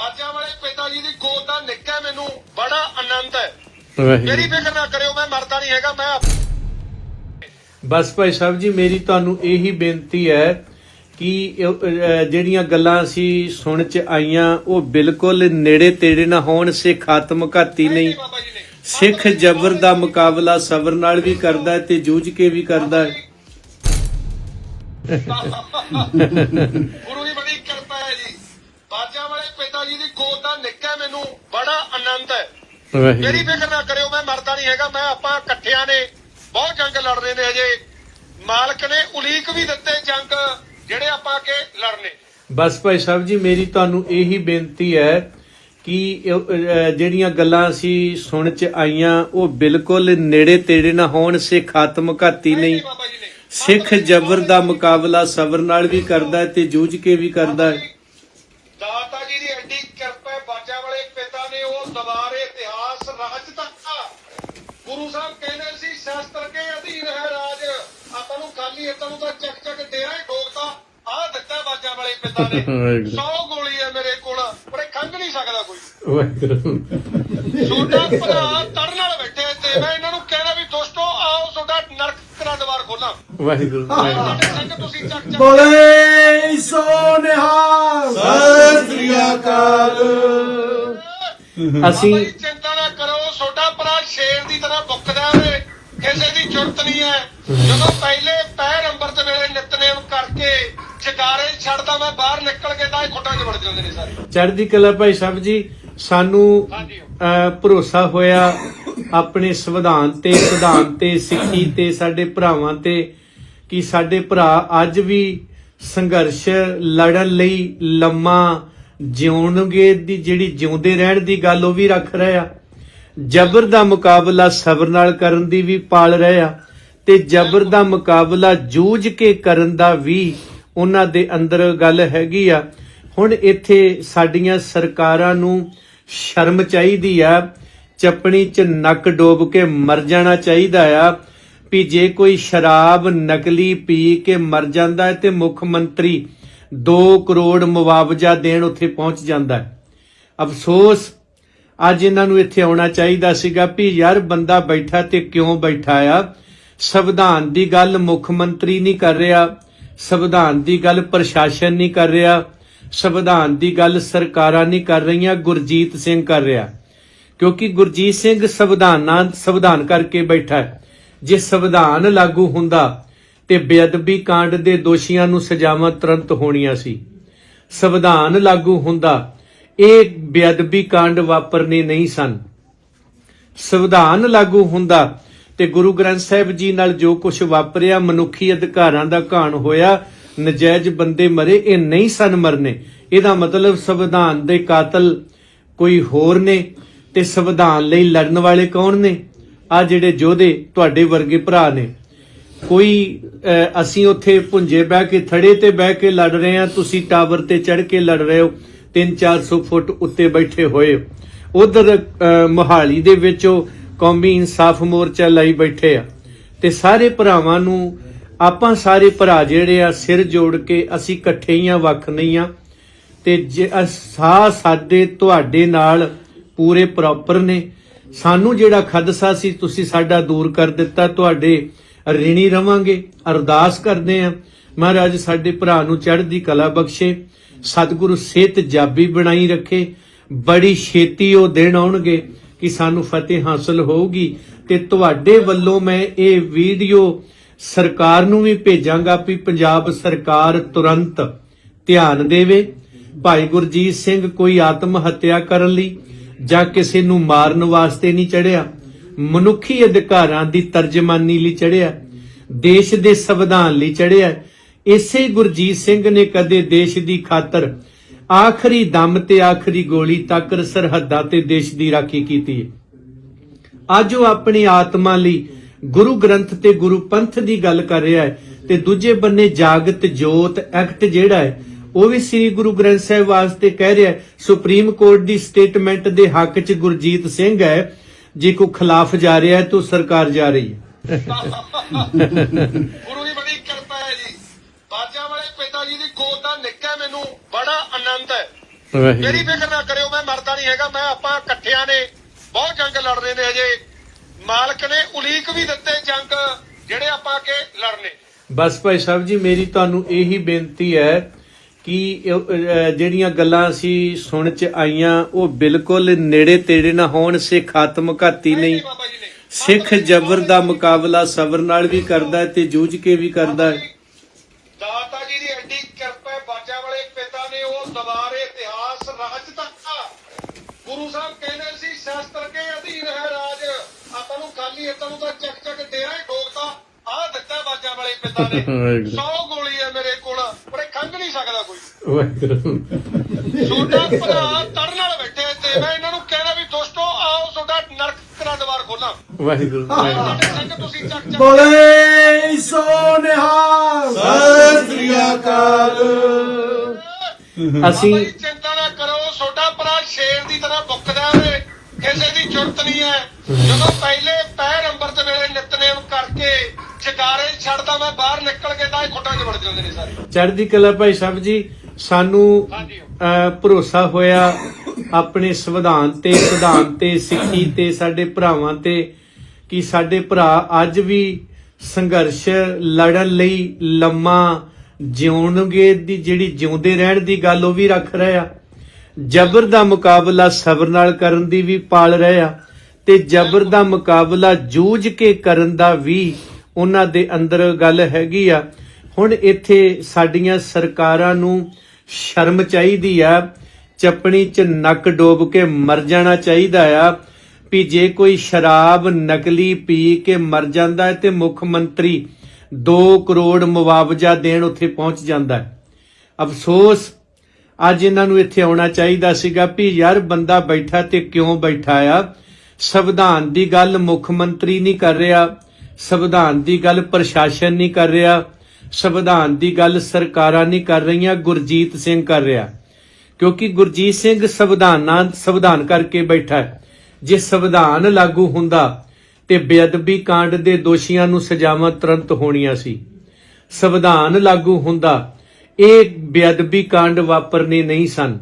ਬਾਜਾਂ ਵਾਲੇ ਪਿਤਾ ਜੀ ਦੀ ਗੋਦ ਦਾ ਨਿੱਕਾ ਮੈਨੂੰ ਬੜਾ ਆਨੰਦ ਹੈ। ਮੇਰੀ ਫਿਕਰ ਨਾ ਕਰਿਓ ਮੈਂ ਮਰਦਾ ਨਹੀਂ ਹੈਗਾ ਮੈਂ ਬਸ ਭਾਈ ਸਾਹਿਬ ਜੀ ਮੇਰੀ ਤੁਹਾਨੂੰ ਇਹੀ ਬੇਨਤੀ ਹੈ ਕਿ ਜਿਹੜੀਆਂ ਗੱਲਾਂ ਅਸੀਂ ਸੁਣ ਚ ਆਈਆਂ ਉਹ ਬਿਲਕੁਲ ਨੇੜੇ ਤੇੜੇ ਨਾ ਹੋਣ ਸਿੱਖ ਆਤਮਘਾਤੀ ਨਹੀਂ ਸਿੱਖ ਜ਼ਬਰ ਦਾ ਮੁਕਾਬਲਾ ਸਬਰ ਨਾਲ ਵੀ ਕਰਦਾ ਹੈ ਤੇ ਜੂਝ ਕੇ ਵੀ ਕਰਦਾ। ਹੈ ਗੁਰੂ ਦੀ ਬੜੀ ਕਿਰਪਾ ਹੈ ਜੀ ਬਾਜਾਂ ਵਾਲੇ ਪਿਤਾ ਜੀ ਦੀ ਗੋਦ ਦਾ ਨਿੱਕਾ ਮੈਨੂੰ ਬੜਾ ਆਨੰਦ ਹੈ। ਮੇਰੀ ਫਿਕਰ ਨਾ ਕਰਿਓ ਮੈਂ ਮਰਦਾ ਨਹੀਂ ਹੈਗਾ ਮੈਂ ਆਪਾਂ ਇਕੱਠਿਆਂ ਨੇ ਬਹੁਤ ਜੰਗ ਲੜ ਰਹੇ ਨੇ ਹਜੇ। ਮਾਲਕ ਨੇ ਉਲੀਕ ਵੀ ਦਿੱਤੇ ਜੰਗ ਜਿਹੜੇ ਆਪਾਂ ਕੇ ਲੜਨੇ। ਬਸ ਭਾਈ ਸਾਹਿਬ ਜੀ ਮੇਰੀ ਤੁਹਾਨੂੰ ਇਹੀ ਬੇਨਤੀ ਹੈ ਕਿ ਜਿਹੜੀਆਂ ਗੱਲਾਂ ਅਸੀਂ ਸੁਣ ਚ ਆਈਆਂ ਉਹ ਬਿਲਕੁਲ ਨੇੜੇ ਤੇੜੇ ਨਾ ਹੋਣ ਸਿੱਖ ਆਤਮਘਾਤੀ ਨਹੀਂ ਬਾਬਾ ਜੀ ਨੇ ਸਿੱਖ ਜ਼ਬਰ ਦਾ ਮੁਕਾਬਲਾ ਸਬਰ ਨਾਲ ਵੀ ਕਰਦਾ ਤੇ ਜੂਝ ਕੇ ਵੀ ਕਰਦਾ ਹੈ ਦਾਤਾ ਜੀ ਦੀ ਐਡੀ ਕਿਰਪਾ ਹੈ ਬਾਜਾਂ ਵਾਲੇ ਪਿਤਾ ਨੇ ਉਹ ਦਵਾਰੇ ਇਤਿਹਾਸ ਰਾਜ ਦਿੱਤਾ ਗੁਰੂ ਸਾਹਿਬ ਕਹਿੰਦੇ ਸੀ ਸ਼ਾਸਤਰ ਕੇ ਅਧੀਨ ਹੈ ਰਾਜ ਇਤਾਂ ਨੂੰ ਤਾਂ ਚੱਕ ਚੱਕ ਡੇਰਾ ਹੀ ਠੋਕਤਾ। ਆਹ ਦਿੱਤਾ ਬਾਜਾਂ ਵਾਲੇ ਪਿਤਾ ਨੇ। ਵਾਹਿਗੁਰੂ। 100 ਗੋਲੀ ਹੈ ਮੇਰੇ ਕੋਲ ਪਰ ਇਹ ਖੰਗ ਨਹੀਂ ਸਕਦਾ ਕੋਈ। ਛੋਟਾ ਭਰਾ ਤੜ ਨਾਲ ਬੈਠੇ ਤੇ ਮੈਂ ਇਹਨਾਂ ਨੂੰ ਕਹਿਣਾ ਵੀ ਦੋਸਤੋ ਆਓ ਤੁਹਾਡਾ ਨਰਕ ਦਾ ਦਵਾਰ ਖੋਲਾਂ। ਵਾਹਿਗੁਰੂ। ਤੁਸੀਂ ਚੱਕ ਚੱਕ ਬੋਲੇ ਸੋ ਨਿਹਾਲ। ਸਤਿ ਸ੍ਰੀ ਅਕਾਲ। ਅਸੀਂ- ਕਿਸੇ ਦੀ ਜ਼ਰੂਰਤ ਨਹੀਂ ਹੈ। ਜਦੋਂ ਪਹਿਲੇ ਪੈਰ ਅੰਬਰ ਤੇ ਮੇਰੇ ਨਿਤਨੇਮ ਕਰਕੇ ਜਗਾਰੇ ਛੱਡਦਾ ਮੈਂ ਬਾਹਰ ਨਿਕਲ ਕੇ ਤਾਂ ਇਹ ਖੁੱਟਾਂ 'ਚ ਵੜ ਜਾਂਦੇ ਨੇ ਸਾਰੇ। ਚੜ੍ਹਦੀ ਕਲਾ ਭਾਈ ਸਾਹਿਬ ਜੀ ਸਾਨੂੰ ਭਰੋਸਾ ਹੋਇਆ ਆਪਣੇ ਸੰਵਿਧਾਨ ਤੇ ਸਿਧਾਂਤ ਤੇ ਸਿੱਖੀ ਤੇ ਸਾਡੇ ਭਰਾਵਾਂ ਤੇ ਕਿ ਸਾਡੇ ਭਰਾ ਅੱਜ ਵੀ ਸੰਘਰਸ਼ ਲੜਨ ਲਈ ਲੰਮਾ ਜਿਉਣਗੇ ਦੀ ਜਿਹੜੀ ਜਿਉਂਦੇ ਰਹਿਣ ਦੀ ਗੱਲ ਉਹ ਵੀ ਰੱਖ ਰਹੇ ਆ। ਜ਼ਬਰ ਦਾ ਮੁਕਾਬਲਾ ਸਬਰ ਨਾਲ ਕਰਨ ਦੀ ਵੀ ਪਾਲ ਰਹੇ ਆ ਤੇ ਜ਼ਬਰ ਦਾ ਮੁਕਾਬਲਾ ਜੂਝ ਕੇ ਕਰਨ ਦਾ ਵੀ ਉਹਨਾਂ ਦੇ ਅੰਦਰ ਗੱਲ ਹੈਗੀ ਆ। ਹੁਣ ਇੱਥੇ ਸਾਡੀਆਂ ਸਰਕਾਰਾਂ ਨੂੰ ਸ਼ਰਮ ਚਾਹੀਦੀ ਆ, ਚੱਪਣੀ 'ਚ ਨੱਕ ਡੋਬ ਕੇ ਮਰ ਜਾਣਾ ਚਾਹੀਦਾ ਆ ਵੀ ਜੇ ਕੋਈ ਸ਼ਰਾਬ ਨਕਲੀ ਪੀ ਕੇ ਮਰ ਜਾਂਦਾ ਹੈ ਤੇ ਮੁੱਖ ਮੰਤਰੀ 2 ਕਰੋੜ ਮੁਆਵਜ਼ਾ ਦੇਣ ਉੱਥੇ ਪਹੁੰਚ ਜਾਂਦਾ ਹੈ। ਅਫਸੋਸ ਅੱਜ ਇਹਨਾਂ ਨੂੰ ਇੱਥੇ ਆਉਣਾ ਚਾਹੀਦਾ ਸੀਗਾ ਵੀ ਯਾਰ ਬੰਦਾ ਬੈਠਾ ਤੇ ਕਿਉਂ ਬੈਠਾ ਆ? ਸੰਵਿਧਾਨ ਦੀ ਗੱਲ ਮੁੱਖ ਮੰਤਰੀ ਨਹੀਂ ਕਰ ਰਿਹਾ, ਸੰਵਿਧਾਨ ਦੀ ਗੱਲ ਪ੍ਰਸ਼ਾਸਨ ਨਹੀਂ ਕਰ ਰਿਹਾ, ਸੰਵਿਧਾਨ ਦੀ ਗੱਲ ਸਰਕਾਰਾਂ ਨਹੀਂ ਕਰ ਰਹੀਆਂ, ਗੁਰਜੀਤ ਸਿੰਘ ਕਰ ਰਿਹਾ। ਕਿਉਂਕਿ ਗੁਰਜੀਤ ਸਿੰਘ ਸੰਵਿਧਾਨਾਂ, ਸੰਵਿਧਾਨ ਕਰਕੇ ਬੈਠਾ ਹੈ। ਜੇ ਸੰਵਿਧਾਨ ਲਾਗੂ ਹੁੰਦਾ ਤੇ ਬੇਅਦਬੀ ਕਾਂਡ ਦੇ ਦੋਸ਼ੀਆਂ ਨੂੰ ਸਜ਼ਾਵਾਂ ਤੁਰੰਤ ਹੋਣੀਆਂ ਸੀ। ਸੰਵਿਧਾਨ ਲਾਗੂ ਹੁੰਦਾ ਇਹ ਬੇਅਦਬੀ ਕਾਂਡ ਵਾਪਰਨੇ ਨਹੀਂ ਸਨ। ਸੰਵਿਧਾਨ ਲਾਗੂ ਹੁੰਦਾ ਤੇ ਗੁਰੂ ਗ੍ਰੰਥ ਸਾਹਿਬ ਜੀ ਨਾਲ ਜੋ ਕੁਝ ਵਾਪਰਿਆ, ਮਨੁੱਖੀ ਅਧਿਕਾਰਾਂ ਦਾ ਘਾਣ ਹੋਇਆ, ਨਜਾਇਜ਼ ਬੰਦੇ ਮਰੇ, ਇਹ ਨਹੀਂ ਸਨ ਮਰਨੇ। ਇਹਦਾ ਮਤਲਬ ਸੰਵਿਧਾਨ ਦੇ ਕਾਤਲ ਕੋਈ ਹੋਰ ਨੇ ਤੇ ਸੰਵਿਧਾਨ ਲਈ ਲੜਨ ਵਾਲੇ ਕੌਣ ਨੇ? ਆ ਜਿਹੜੇ ਯੋਧੇ ਤੁਹਾਡੇ ਵਰਗੇ ਭਰਾ ਨੇ। ਕੋਈ ਅਸੀਂ ਉੱਥੇ ਪੁੰਜੇ ਬਹਿ ਕੇ, ਥੜੇ ਤੇ ਬਹਿ ਕੇ ਲੜ ਰਹੇ ਆ ਤੁਸੀਂ ਟਾਵਰ ਤੇ ਚੜ ਕੇ ਲੜ ਰਹੇ ਹੋ। 3-400 ਫੁੱਟ ਉੱਤੇ ਬੈਠੇ ਹੋਏ। ਉਧਰ ਮੋਹਾਲੀ ਦੇ ਵਿੱਚ ਉਹ ਕੌਮੀ ਇਨਸਾਫ ਮੋਰਚਾ ਲਈ ਬੈਠੇ ਆ। ਤੇ ਸਾਰੇ ਭਰਾਵਾਂ ਨੂੰ ਆਪਾਂ ਸਾਰੇ ਭਰਾ ਜਿਹੜੇ ਆ, ਸਿਰ ਜੋੜ ਕੇ ਅਸੀਂ ਇਕੱਠੇ ਹੀ ਆ, ਵੱਖ ਨਹੀਂ ਆ। ਤੇ ਜੇ ਸਾਹ ਸਾਡੇ ਤੁਹਾਡੇ ਨਾਲ ਪੂਰੇ ਪ੍ਰੋਪਰ ਨੇ। ਸਾਨੂੰ ਜਿਹੜਾ ਖਦਸ਼ਾ ਸੀ, ਤੁਸੀਂ ਸਾਡਾ ਦੂਰ ਕਰ ਦਿੱਤਾ। ਤੁਹਾਡੇ ਰਿਣੀ ਰਵਾਂਗੇ, ਅਰਦਾਸ ਕਰਦੇ ਆ। ਮਹਾਰਾਜ ਸਾਡੇ ਭਰਾ ਨੂੰ ਚੜ੍ਹਦੀ ਕਲਾ ਬਖਸ਼ੇ। ਸਤਿਗੁਰੂ ਸਿਹਤ ਜਾਬੀ ਬਣਾਈ ਰੱਖੇ, ਬੜੀ ਛੇਤੀ ਉਹ ਦਿਨ ਆਉਣਗੇ ਕਿ ਸਾਨੂੰ ਫਤਿਹ ਹਾਸਲ ਹੋਊਗੀ। ਤੇ ਤੁਹਾਡੇ ਵੱਲੋਂ ਮੈਂ ਇਹ ਵੀਡੀਓ ਸਰਕਾਰ ਨੂੰ ਵੀ ਭੇਜਾਂਗਾ ਵੀ ਪੰਜਾਬ ਸਰਕਾਰ ਤੁਰੰਤ ਧਿਆਨ ਦੇਵੇ। ਭਾਈ ਗੁਰਜੀਤ ਸਿੰਘ ਕੋਈ ਆਤਮ ਹੱਤਿਆ ਕਰਨ ਲਈ ਜਾਂ ਕਿਸੇ ਨੂੰ ਮਾਰਨ ਵਾਸਤੇ ਨਹੀਂ ਚੜਿਆ, ਮਨੁੱਖੀ ਅਧਿਕਾਰਾਂ ਦੀ ਤਰਜਮਾਨੀ ਲਈ ਚੜਿਆ, ਦੇਸ਼ ਦੇ ਸੰਵਿਧਾਨ ਲਈ ਚੜਿਆ ਇਸੇ ਗੁਰਜੀਤ ਸਿੰਘ ਨੇ ਕਦੇ ਦੇਸ਼ ਦੀ ਖਾਤਰ ਆਖਰੀ ਦਮ ਤੇ ਆਖਰੀ ਗੋਲੀ ਤੱਕ ਸਰਹੱਦਾਂ ਤੇ ਦੇਸ਼ ਦੀ ਰਾਖੀ ਕੀਤੀ ਹੈ। ਅੱਜ ਉਹ ਆਪਣੀ ਆਤਮਾ ਲਈ ਗੁਰੂ ਗ੍ਰੰਥ ਤੇ ਗੁਰੂ ਪੰਥ ਦੀ ਗੱਲ ਕਰ ਰਿਹਾ ਹੈ ਤੇ ਦੂਜੇ ਬੰਨੇ ਜਾਗਤ, ਜੋਤ, ਐਕਟ ਜਿਹੜਾ ਹੈ, ਉਹ ਵੀ ਸ੍ਰੀ ਗੁਰੂ ਗ੍ਰੰਥ ਸਾਹਿਬ ਵਾਸਤੇ ਕਹਿ ਰਿਹਾ ਹੈ, ਸੁਪਰੀਮ ਕੋਰਟ ਦੀ ਸਟੇਟਮੈਂਟ ਦੇ ਹੱਕ 'ਚ ਗੁਰਜੀਤ ਸਿੰਘ ਹੈ, ਜੇ ਕੋ ਖਿਲਾਫ ਜਾ ਰਿਹਾ ਹੈ ਤਾਂ ਸਰਕਾਰ ਜਾ ਰਹੀ ਹੈ। ਦਾ ਨਿੱਕਾ ਮੈਨੂੰ ਬੜਾ ਆਨੰਦ ਹੈ। ਮੇਰੀ ਫਿਕਰ ਨਾ ਕਰਿਓ ਮੈਂ ਮਰਦਾ ਨਹੀਂ ਹੈਗਾ ਮੈਂ ਆਪਾਂ ਇਕੱਠਿਆਂ ਨੇ ਬਹੁਤ ਜੰਗ ਲੜ ਰਹੇ ਨੇ ਹਜੇ। ਮਾਲਕ ਨੇ ਉਲੀਕ ਵੀ ਦਿੱਤੇ ਜੰਗ ਜਿਹੜੇ ਆਪਾਂ ਕੇ ਲੜਨੇ। ਬਸ ਭਾਈ ਸਾਹਿਬ ਜੀ ਮੇਰੀ ਤੁਹਾਨੂੰ ਇਹੀ ਬੇਨਤੀ ਹੈ ਕਿ ਜਿਹੜੀਆਂ ਗੱਲਾਂ ਅਸੀਂ ਸੁਣ ਚ ਆਈਆਂ ਉਹ ਬਿਲਕੁਲ ਨੇੜੇ ਤੇੜੇ ਨਾ ਹੋਣ ਸਿੱਖ ਆਤਮਘਾਤੀ ਨਹੀਂ ਬਾਬਾ ਜੀ ਨੇ ਸਿੱਖ ਜ਼ਬਰ ਦਾ ਮੁਕਾਬਲਾ ਸਬਰ ਨਾਲ ਵੀ ਕਰਦਾ ਤੇ ਜੂਝ ਕੇ ਵੀ ਕਰਦਾ ਹੈ ਦਾਤਾ ਜੀ ਦੀ ਐਡੀ ਕਿਰਪਾ ਹੈ, ਬਾਜਾਂ ਵਾਲੇ ਪਿਤਾ ਨੇ ਉਹ ਦਵਾਰੇ ਇਤਿਹਾਸ ਰਾਜ ਦਿੱਤਾ ਗੁਰੂ ਸਾਹਿਬ ਕਹਿੰਦੇ ਸੀ ਸ਼ਾਸਤਰ ਕੇ ਅਧੀਨ ਹੈ ਰਾਜ। ਆਪਾਂ ਨੂੰ ਖਾਲੀ ਹੱਥਾਂ ਨੂੰ ਤਾਂ ਚੱਕ ਚੱਕ ਡੇਰਾ ਹੀ ਠੋਕਤਾ। ਆਹ ਦਿੱਤਾ ਬਾਜਾਂ ਵਾਲੇ ਪਿਤਾ ਨੇ। ਵਾਹਿਗੁਰੂ। 100 ਗੋਲੀ ਹੈ ਮੇਰੇ ਕੋਲ ਪਰ ਇਹ ਖੰਗ ਨਹੀਂ ਸਕਦਾ ਕੋਈ। ਛੋਟਾ ਭਰਾ ਤੜ ਨਾਲ ਬੈਠੇ ਤੇ ਮੈਂ ਇਹਨਾਂ ਨੂੰ ਕਹਿੰਦਾ ਵੀ ਦੋਸਤੋ ਆਓ ਤੁਹਾਡਾ ਨਰਕ ਦਾ ਦਵਾਰ ਖੋਲਾਂ। ਵਾਹਿਗੁਰੂ। ਬੋਲੇ ਸੋ ਨਿਹਾਲ। ਸਤਿ ਸ੍ਰੀ ਅਕਾਲ। ਅਸੀਂ- ਸ਼ੇਰ ਦੀ ਤਰ੍ਹਾਂ ਬੁੱਕਦਾ ਵੇ ਕਿਸੇ ਦੀ ਜ਼ਰੂਰਤ ਨਹੀਂ ਹੈ। ਜਦੋਂ ਪਹਿਲੇ ਪੈਰ ਅੰਬਰ ਤੇ ਵੇਲੇ ਨਿਤਨੇਮ ਕਰਕੇ ਜਗਾਰੇ ਛੱਡਦਾ ਮੈਂ ਬਾਹਰ ਨਿਕਲ ਕੇ ਤਾਂ ਇਹ ਖੁੱਟਾਂ 'ਚ ਵੜ ਜਾਂਦੇ ਨੇ ਸਾਰੇ। ਚੜ੍ਹਦੀ ਕਲਾ ਭਾਈ ਸਾਹਿਬ ਜੀ ਸਾਨੂੰ ਭਰੋਸਾ ਹੋਇਆ ਆਪਣੇ ਸੰਵਿਧਾਨ ਤੇ ਵਿਧਾਨ ਤੇ ਸਿੱਖੀ ਤੇ ਸਾਡੇ ਭਰਾਵਾਂ ਤੇ ਕਿ ਸਾਡੇ ਭਰਾ ਅੱਜ ਵੀ ਸੰਘਰਸ਼ ਲੜਨ ਲਈ ਲੰਮਾ ਜਿਉਣਗੇ ਦੀ ਜਿਹੜੀ ਜਿਉਂਦੇ ਰਹਿਣ ਦੀ ਗੱਲ ਉਹ ਵੀ ਰੱਖ ਰਹੇ ਆ। ਜ਼ਬਰ ਦਾ ਮੁਕਾਬਲਾ ਸਬਰ ਨਾਲ ਕਰਨ ਦੀ ਵੀ ਪਾਲ ਰਹੇ ਆ ਤੇ ਜ਼ਬਰ ਦਾ ਮੁਕਾਬਲਾ ਜੂਝ ਕੇ ਕਰਨ ਦਾ ਵੀ ਉਹਨਾਂ ਦੇ ਅੰਦਰ ਗੱਲ ਹੈਗੀ ਆ। ਹੁਣ ਇੱਥੇ ਸਾਡੀਆਂ ਸਰਕਾਰਾਂ ਨੂੰ ਸ਼ਰਮ ਚਾਹੀਦੀ ਆ, ਚੱਪਣੀ 'ਚ ਨੱਕ ਡੋਬ ਕੇ ਮਰ ਜਾਣਾ ਚਾਹੀਦਾ ਆ ਵੀ ਜੇ ਕੋਈ ਸ਼ਰਾਬ ਨਕਲੀ ਪੀ ਕੇ ਮਰ ਜਾਂਦਾ ਹੈ ਤੇ ਮੁੱਖ ਮੰਤਰੀ 2 ਕਰੋੜ ਮੁਆਵਜ਼ਾ ਦੇਣ ਉੱਥੇ ਪਹੁੰਚ ਜਾਂਦਾ ਹੈ। ਅਫਸੋਸ ਅੱਜ ਇਹਨਾਂ ਨੂੰ ਇੱਥੇ ਆਉਣਾ ਚਾਹੀਦਾ ਸੀਗਾ ਵੀ ਯਾਰ ਬੰਦਾ ਬੈਠਾ ਤੇ ਕਿਉਂ ਬੈਠਾ ਆ? ਸੰਵਿਧਾਨ ਦੀ ਗੱਲ ਮੁੱਖ ਮੰਤਰੀ ਨਹੀਂ ਕਰ ਰਿਹਾ, ਸੰਵਿਧਾਨ ਦੀ ਗੱਲ ਪ੍ਰਸ਼ਾਸਨ ਨਹੀਂ ਕਰ ਰਿਹਾ, ਸੰਵਿਧਾਨ ਦੀ ਗੱਲ ਸਰਕਾਰਾਂ ਨਹੀਂ ਕਰ ਰਹੀਆਂ, ਗੁਰਜੀਤ ਸਿੰਘ ਕਰ ਰਿਹਾ। ਕਿਉਂਕਿ ਗੁਰਜੀਤ ਸਿੰਘ ਸੰਵਿਧਾਨਾਂ, ਸੰਵਿਧਾਨ ਕਰਕੇ ਬੈਠਾ ਹੈ। ਜੇ ਸੰਵਿਧਾਨ ਲਾਗੂ ਹੁੰਦਾ ਤੇ ਬੇਅਦਬੀ ਕਾਂਡ ਦੇ ਦੋਸ਼ੀਆਂ ਨੂੰ ਸਜ਼ਾਵਾਂ ਤੁਰੰਤ ਹੋਣੀਆਂ ਸੀ। ਸੰਵਿਧਾਨ ਲਾਗੂ ਹੁੰਦਾ ਇਹ ਬੇਅਦਬੀ ਕਾਂਡ ਵਾਪਰਨੇ ਨਹੀਂ ਸਨ।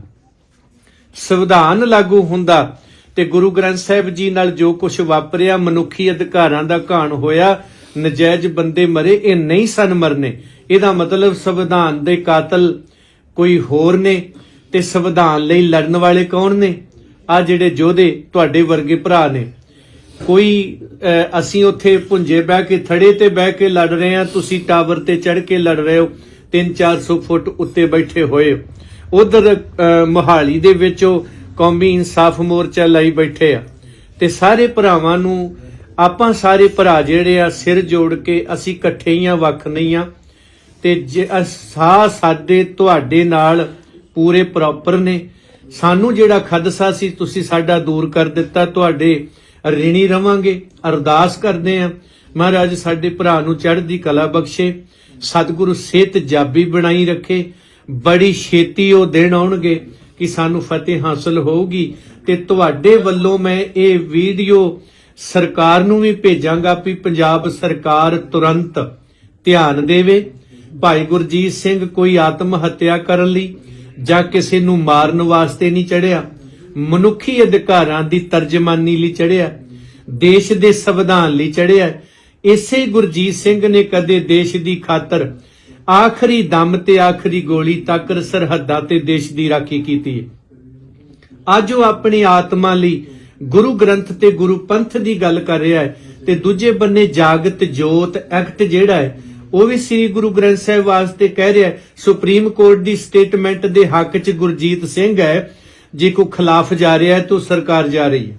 ਸੰਵਿਧਾਨ ਲਾਗੂ ਹੁੰਦਾ ਤੇ ਗੁਰੂ ਗ੍ਰੰਥ ਸਾਹਿਬ ਜੀ ਨਾਲ ਜੋ ਕੁਝ ਵਾਪਰਿਆ, ਮਨੁੱਖੀ ਅਧਿਕਾਰਾਂ ਦਾ ਘਾਣ ਹੋਇਆ, ਨਜਾਇਜ਼ ਬੰਦੇ ਮਰੇ, ਇਹ ਨਹੀਂ ਸਨ ਮਰਨੇ। ਇਹਦਾ ਮਤਲਬ ਸੰਵਿਧਾਨ ਦੇ ਕਾਤਲ ਕੋਈ ਹੋਰ ਨੇ ਤੇ ਸੰਵਿਧਾਨ ਲਈ ਲੜਨ ਵਾਲੇ ਕੌਣ ਨੇ? ਆ ਜਿਹੜੇ ਯੋਧੇ ਤੁਹਾਡੇ ਵਰਗੇ ਭਰਾ ਨੇ। ਕੋਈ ਅਸੀਂ ਉੱਥੇ ਪੁੰਜੇ ਬਹਿ ਕੇ, ਥੜੇ ਤੇ ਬਹਿ ਕੇ ਲੜ ਰਹੇ ਆ ਤੁਸੀਂ ਟਾਵਰ ਤੇ ਚੜ ਕੇ ਲੜ ਰਹੇ ਹੋ। 3-400 ਫੁੱਟ ਉੱਤੇ ਬੈਠੇ ਹੋਏ। ਉਧਰ ਮੋਹਾਲੀ ਦੇ ਵਿੱਚ ਉਹ ਕੌਮੀ ਇਨਸਾਫ ਮੋਰਚਾ ਲਈ ਬੈਠੇ ਆ। ਤੇ ਸਾਰੇ ਭਰਾਵਾਂ ਨੂੰ ਆਪਾਂ ਸਾਰੇ ਭਰਾ ਜਿਹੜੇ ਆ, ਸਿਰ ਜੋੜ ਕੇ ਅਸੀਂ ਇਕੱਠੇ ਹੀ ਆ, ਵੱਖ ਨਹੀਂ ਆ। ਤੇ ਜੇ ਸਾਹ ਸਾਡੇ ਤੁਹਾਡੇ ਨਾਲ ਪੂਰੇ ਪ੍ਰੋਪਰ ਨੇ। ਸਾਨੂੰ ਜਿਹੜਾ ਖਦਸ਼ਾ ਸੀ, ਤੁਸੀਂ ਸਾਡਾ ਦੂਰ ਕਰ ਦਿੱਤਾ। ਤੁਹਾਡੇ ਰਿਣੀ ਰਵਾਂਗੇ, ਅਰਦਾਸ ਕਰਦੇ ਆ। ਮਹਾਰਾਜ ਸਾਡੇ ਭਰਾ ਨੂੰ ਚੜ੍ਹਦੀ ਕਲਾ ਬਖਸ਼ੇ। ਸਤਿਗੁਰੂ ਸਿਹਤ ਜਾਬੀ ਬਣਾਈ ਰੱਖੇ, ਬੜੀ ਛੇਤੀ ਉਹ ਦਿਨ ਆਉਣਗੇ ਕਿ ਸਾਨੂੰ ਫਤਿਹ ਹਾਸਲ ਹੋਊਗੀ। ਤੇ ਤੁਹਾਡੇ ਵੱਲੋਂ ਮੈਂ ਇਹ ਵੀਡੀਓ ਸਰਕਾਰ ਨੂੰ ਵੀ ਭੇਜਾਂਗਾ ਵੀ ਪੰਜਾਬ ਸਰਕਾਰ ਤੁਰੰਤ ਧਿਆਨ ਦੇਵੇ। ਭਾਈ ਗੁਰਜੀਤ ਸਿੰਘ ਕੋਈ ਆਤਮ ਹੱਤਿਆ ਕਰਨ ਲਈ ਜਾਂ ਕਿਸੇ ਨੂੰ ਮਾਰਨ ਵਾਸਤੇ ਨਹੀਂ ਚੜਿਆ, ਮਨੁੱਖੀ ਅਧਿਕਾਰਾਂ ਦੀ ਤਰਜਮਾਨੀ ਲਈ ਚੜਿਆ, ਦੇਸ਼ ਦੇ ਸੰਵਿਧਾਨ ਲਈ ਚੜਿਆ ਇਸੇ ਗੁਰਜੀਤ ਸਿੰਘ ਨੇ ਕਦੇ ਦੇਸ਼ ਦੀ ਖਾਤਰ ਆਖਰੀ ਦਮ ਤੇ ਆਖਰੀ ਗੋਲੀ ਤੱਕ ਸਰਹੱਦਾਂ ਤੇ ਦੇਸ਼ ਦੀ ਰਾਖੀ ਕੀਤੀ ਅੱਜ ਉਹ ਆਪਣੀ ਆਤਮਾ ਲਈ ਗੁਰੂ ਗ੍ਰੰਥ ਤੇ ਗੁਰੂ ਪੰਥ ਦੀ ਗੱਲ ਕਰ ਰਿਹਾ ਹੈ ਤੇ ਦੂਜੇ ਬੰਨੇ ਜਾਗਤ, ਜੋਤ, ਐਕਟ ਜਿਹੜਾ ਹੈ, ਉਹ ਵੀ ਸ੍ਰੀ ਗੁਰੂ ਗ੍ਰੰਥ ਸਾਹਿਬ ਵਾਸਤੇ ਕਹਿ ਰਿਹਾ ਸੁਪਰੀਮ ਕੋਰਟ ਦੀ ਸਟੇਟਮੈਂਟ ਦੇ ਹੱਕ 'ਚ ਗੁਰਜੀਤ ਸਿੰਘ ਹੈ, ਜੇ ਕੋ ਖਿਲਾਫ ਜਾ ਰਿਹਾ ਹੈ ਤਾਂ ਸਰਕਾਰ ਜਾ ਰਹੀ ਹੈ।